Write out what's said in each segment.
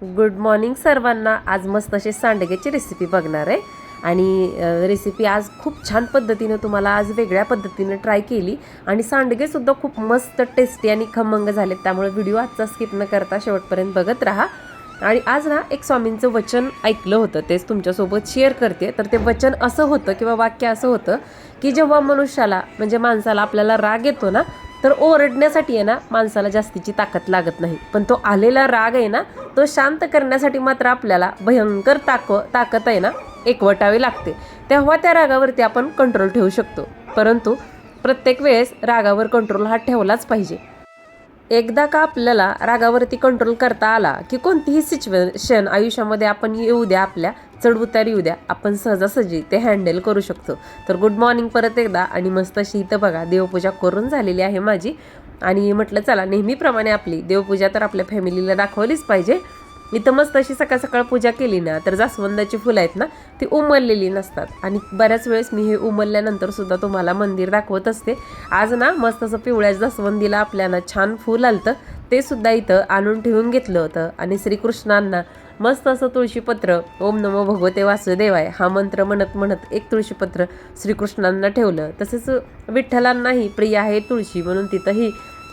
Good morning सर्वांना. आज मस्त असे सांडग्याची रेसिपी बघणार आहे. आणि रेसिपी आज खूप छान पद्धतीनं तुम्हाला आज वेगळ्या पद्धतीनं ट्राय केली. आणि सांडगेसुद्धा खूप मस्त टेस्टी आणि खमंग झालेत. त्यामुळे व्हिडिओ आजचा स्किप न करता शेवटपर्यंत बघत राहा. आणि आज ना एक स्वामींचं वचन ऐकलं होतं. तेच तुमच्यासोबत शेअर करते. तर ते वचन असं होतं किंवा वाक्य असं होतं की जेव्हा मनुष्याला म्हणजे माणसाला आपल्याला राग येतो ना तर ओरडण्यासाठी आहे ना माणसाला जास्तीची ताकद लागत नाही. पण तो आलेला राग आहे ना तो शांत करण्यासाठी मात्र आपल्याला भयंकर ताक ताकद आहे ना एकवटावी लागते. तेव्हा त्या रागावरती आपण कंट्रोल ठेवू शकतो. परंतु प्रत्येक वेळेस रागावर कंट्रोल हा ठेवलाच पाहिजे. एकदा का आपल्याला रागावरती कंट्रोल करता आला की कोणतीही सिच्युएशन आयुष्यामध्ये आपण येऊ द्या आपल्या चढउतार येऊ द्या आपण सहजासहजी ते हँडल करू शकतो. तर गुड मॉर्निंग परत एकदा आणि मस्त अशी इथं बघा देवपूजा करून झालेली आहे माझी. आणि म्हटलं चला नेहमीप्रमाणे आपली देवपूजा तर आपल्या फॅमिलीला दाखवलीच पाहिजे. इथं मस्त अशी सकाळ सकाळ पूजा केली ना तर जास्वंदाची फुलं आहेत ना ती उमललेली नसतात. आणि बऱ्याच वेळेस मी हे उमलल्यानंतर सुद्धा तुम्हाला मंदिर दाखवत असते. आज ना मस्त असं पिवळ्या जास्वंदीला आपल्याला छान फूल आलतं. ते सुद्धा इथं आणून ठेवून घेतलं होतं. आणि श्रीकृष्णांना मस्त असं तुळशीपत्र ओम नमो भगवते वासुदेवाय हा मंत्र म्हणत म्हणत एक तुळशीपत्र श्रीकृष्णांना ठेवलं. तसेच विठ्ठलांनाही प्रिय आहे तुळशी म्हणून तिथंही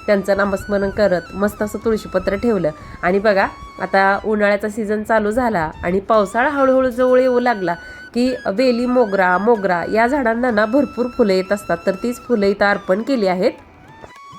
त्यांचं नामस्मरण करत मस्त असं तुळशीपत्र ठेवलं. आणि बघा आता उन्हाळ्याचा सीझन चालू झाला आणि पावसाळा हळूहळू जवळ येऊ लागला की वेली मोगरा मोगरा या झाडांना ना भरपूर फुलं येत असतात. तर तीच फुलं इथं अर्पण केली आहेत.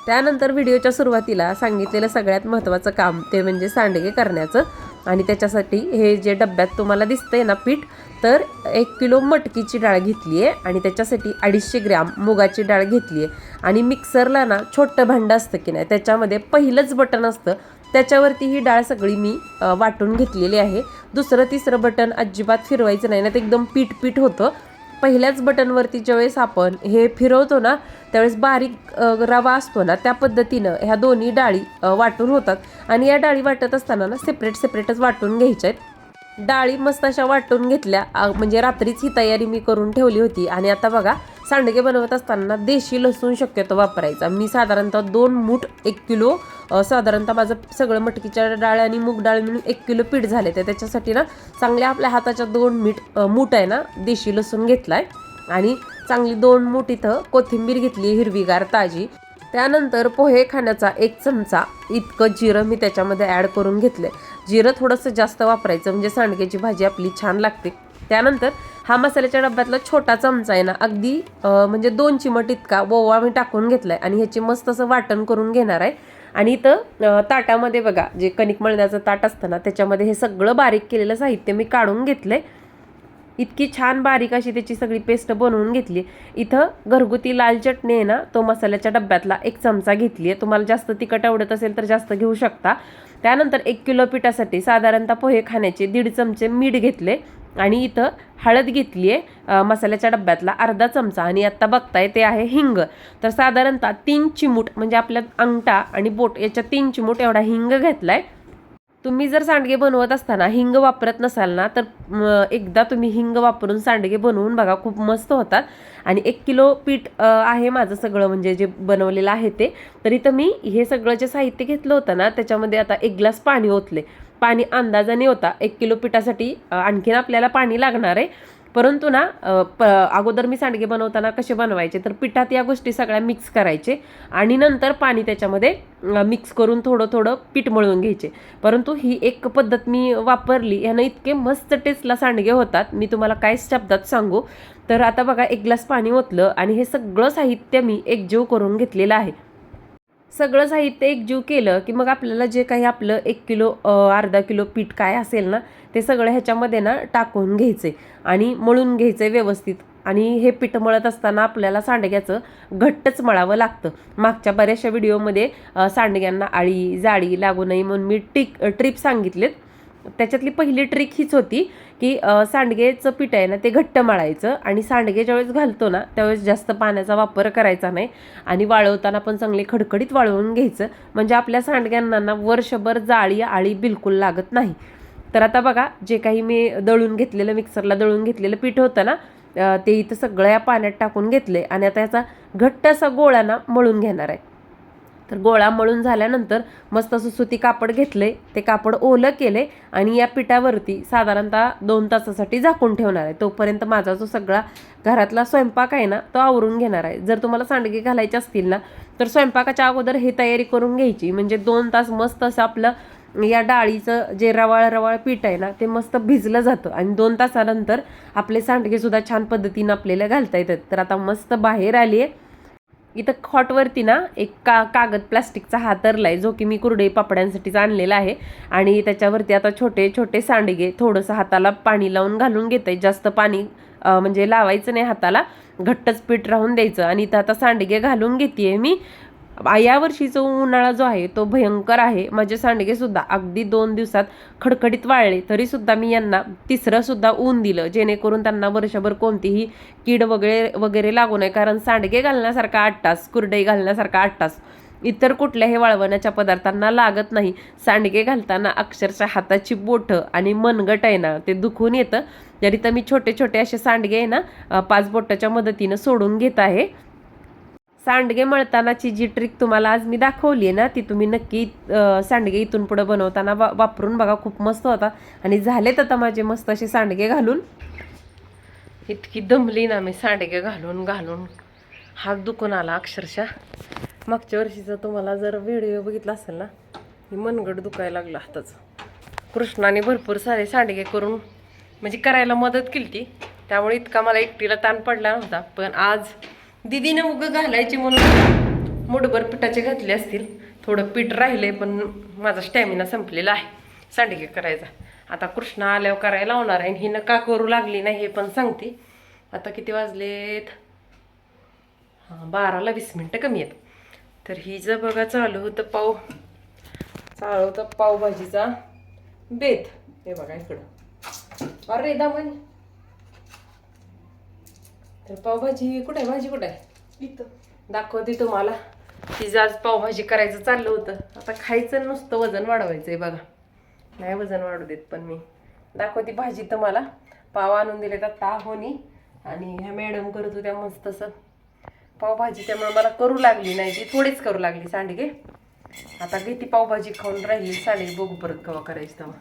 त्यानंतर व्हिडिओच्या सुरुवातीला सांगितलेलं सगळ्यात महत्त्वाचं काम ते म्हणजे सांडगे करण्याचं. आणि त्याच्यासाठी हे जे डब्यात तुम्हाला दिसतंय ना पीठ तर एक किलो मटकीची डाळ घेतली आहे आणि त्याच्यासाठी अडीचशे ग्रॅम मुगाची डाळ घेतली आहे. आणि मिक्सरला ना छोटं भांडं असतं की नाही त्याच्यामध्ये पहिलंच बटन असतं. त्याच्यावरती ही डाळ सगळी मी वाटून घेतलेली आहे. दुसरं तिसरं बटन अजिबात फिरवायचं नाही ना ते एकदम पीठ पीठ होतं. पहिल्याच बटनवरती ज्यावेळेस आपण हे फिरवतो ना त्यावेळेस बारीक रवा असतो ना त्या पद्धतीनं ह्या दोन्ही डाळी वाटून होतात. आणि या डाळी वाटत असताना ना सेपरेट सेपरेटच वाटून घ्यायच्या आहेत. डाळी मस्त अशा वाटून घेतल्या म्हणजे रात्रीच ही तयारी मी करून ठेवली होती. आणि आता बघा सांडगे बनवत असताना देशी लसूण शक्यतो वापरायचा. मी साधारणतः दोन मूठ एक किलो साधारणतः माझं सगळं मटकीच्या डाळ आणि मूग डाळ मिळून एक किलो पीठ झाले तर त्याच्यासाठी ना चांगल्या आपल्या हाताच्या दोन मीठ मूठ आहे ना देशी लसूण घेतलाय. आणि चांगली दोन मूठ इथं कोथिंबीर घेतली हिरवीगार ताजी. त्यानंतर पोहे खाण्याचा एक चमचा इतकं जिरं मी त्याच्यामध्ये ॲड करून घेतलं जिरं थोडंसं जास्त वापरायचं म्हणजे सांडग्याची भाजी आपली छान लागते. त्यानंतर हा मसाल्याच्या डब्यातला छोटा चमचा आहे ना अगदी म्हणजे दोन चिमट इतका ओवा मी टाकून घेतलाय आणि ह्याची मस्त असं वाटण करून घेणार आहे. आणि इथं ताटामध्ये बघा जे कणिक मळण्याचं ताट असतं ना त्याच्यामध्ये हे सगळं बारीक केलेलं साहित्य मी काढून घेतलंय. इतकी छान बारीक अशी त्याची सगळी पेस्ट बनवून घेतली. इथं घरगुती लाल चटणी आहे ना तो मसाल्याच्या डब्यातला एक चमचा घेतली आहे. तुम्हाला जास्त तिखट आवडत असेल तर जास्त घेऊ शकता. त्यानंतर एक किलो पिठासाठी साधारणतः पोहे खाण्याचे दीड चमचे मीठ घेतले. आणि इथं हळद घेतली आहे मसाल्याच्या डब्यातला अर्धा चमचा. आणि आत्ता बघताय ते आहे हिंग. तर साधारणतः तीन चिमूट म्हणजे आपल्या अंगठा आणि बोट याच्या तीन चिमूट एवढा हिंग घेतलाय. तुम्ही जर सांडगे बनवत असताना हिंग वापरत नसाल ना तर एकदा तुम्ही हिंग वापरून सांडगे बनवून बघा खूप मस्त होतात. आणि एक किलो पीठ आहे माझं सगळं म्हणजे जे बनवलेलं आहे ते. तर इथं मी हे सगळं जे साहित्य घेतलं होतं ना त्याच्यामध्ये आता एक ग्लास पाणी ओतले पाणी अंदाजाने होता. एक किलो पिठासाठी आणखीन आपल्याला पाणी लागणार आहे. परंतु ना प अगोदर मी सांडगे बनवताना कसे बनवायचे तर पिठात या गोष्टी सगळ्या मिक्स करायचे आणि नंतर पाणी त्याच्यामध्ये मिक्स करून थोडं थोडं पीठ मळून घ्यायचे. परंतु ही एक पद्धत मी वापरली ह्यानं इतके मस्त टेस्टला सांडगे होतात. मी तुम्हाला काय शब्दात सांगू? तर आता बघा एक ग्लास पाणी ओतलं आणि हे सगळं साहित्य मी एकजीव करून घेतलेलं आहे. सगळं साहित्य एकजीव केलं की मग आपल्याला जे काही आपलं एक किलो अर्धा किलो पीठ काय असेल ना ते सगळं ह्याच्यामध्ये ना टाकून घ्यायचे आणि मळून घ्यायचे व्यवस्थित. आणि हे पीठ मळत असताना आपल्याला सांडग्याचं घट्टच मळावं लागतं. मागच्या बऱ्याचशा व्हिडिओमध्ये सांडग्यांना आळी जाळी लागू नये म्हणून मी टिक ट्रिप सांगितलेत. त्याच्यातली पहिली ट्रिक हीच होती की सांडगेचं पीठ आहे ना ते घट्ट मळायचं आणि सांडगे ज्यावेळेस घालतो ना त्यावेळेस जास्त पाण्याचा वापर करायचा नाही आणि वाळवताना पण चांगले खडखडीत वाळवून घ्यायचं. म्हणजे आपल्या सांडग्यांना ना वर्षभर जाळी आळी बिलकुल लागत नाही. तर आता बघा जे काही मी दळून घेतलेलं मिक्सरला दळून घेतलेलं पीठ होतं ना ते इथं सगळ्या पाण्यात टाकून घेतले आणि आता याचा घट्ट असा गोळा ना मळून घेणार आहे. तर गोळा मळून झाल्यानंतर मस्त असं सुती कापड घेतले ते कापड ओलं केले आणि या पिठावरती साधारणतः दोन तासासाठी झाकून ठेवणार आहे. तोपर्यंत माझा जो सगळा घरातला स्वयंपाक आहे ना तो आवरून घेणार आहे. जर तुम्हाला सांडगे घालायचे असतील ना तर स्वयंपाकाच्या अगोदर हे तयारी करून घ्यायची. म्हणजे दोन तास मस्त असं आपलं या डाळीचं जे रवाळ रवाळ पीठ आहे ना ते मस्त भिजलं जातं. आणि दोन तासानंतर आपले सांडगे सुद्धा छान पद्धतीनं आपल्याला घालता येतात. तर आता मस्त बाहेर आली आहे इथं खॉटवरती ना एक का कागद प्लास्टिकचा हातरला आहे जो की मी कुरडे पापड्यांसाठीच आणलेला आहे. आणि त्याच्यावरती आता छोटे छोटे सांडगे थोडंसं हाताला पाणी लावून घालून घेते जास्त पाणी म्हणजे लावायचं नाही हाताला. घट्टच पीठ राहून द्यायचं. आणि इथं आता सांडगे घालून घेते मी. आ- या उन्हाळा जो आहे तो भयंकर आहे. माझे सांडगेसुद्धा अगदी दोन दिवसात खडखडीत वाळले तरीसुद्धा मी यांना तिसरंसुद्धा ऊन दिलं जेणेकरून त्यांना वर्षभर कोणतीही कीड वगैरे वगैरे लागू नये. कारण सांडगे घालण्यासारखा आठ तास कुरडई घालण्यासारखा आठ तास इतर कुठल्याही वाळवण्याच्या पदार्थांना लागत नाही. सांडगे घालताना अक्षरशः हाताची बोटं आणि मनगट आहे ना ते दुखून येतं. तरी तर मी छोटे छोटे असे सांडगे आहे ना पाच बोटाच्या मदतीनं सोडून घेत आहे. सांडगे मळतानाची जी ट्रिक तुम्हाला आज मी दाखवली आहे ना ती तुम्ही नक्की सांडगे इथून पुढं बनवताना वा वापरून बघा खूप मस्त होता. आणि झालेत आता माझे मस्त असे सांडगे घालून. इतकी दमली ना मी सांडगे घालून घालून. हात दुखून आला अक्षरशः. मागच्या वर्षीचा तुम्हाला जर व्हिडिओ बघितला असेल ना मी मनगड दुखायला लागला हाताचं कृष्णाने भरपूर सारे सांडगे करून म्हणजे करायला मदत केली ती. त्यामुळे इतका मला एकटीला ताण पडला नव्हता. पण आज दिदीनं उगं घालायची म्हणून मुठभर पिठाचे घातले असतील. थोडं पीठ राहिले पण माझा स्टॅमिना संपलेला आहे. सांडगे करायचा. आता कृष्णा आल्यावर करायला लावणार आहे आणि हिनं का करू लागली नाही हे पण सांगते. आता किती वाजलेत? हां बाराला वीस मिनटं कमी आहेत. तर ही जर बघा चालू होतं पाव. चालू होतं पावभाजीचा बेत. हे बघा इकडं. अरे दामन. तर पावभाजी कुठे आहे? भाजी कुठे आहे? दाखवते तुम्हाला. तिचं आज पावभाजी करायचं चाललं होतं. आता खायचं नुसतं वजन वाढवायचं आहे बघा. नाही वजन वाढू देत पण मी. दाखवते भाजी तुम्हाला. पाव आणून दिले तर ता होनी आणि ह्या मॅडम करत होत्या मस्त असं. पावभाजी त्यामुळे मला करू लागली नाही. ती थोडीच करू लागली सांडगे. आता किती पावभाजी खाऊन राहिली. सांडगे बघू परत कवा करायची तेव्हा.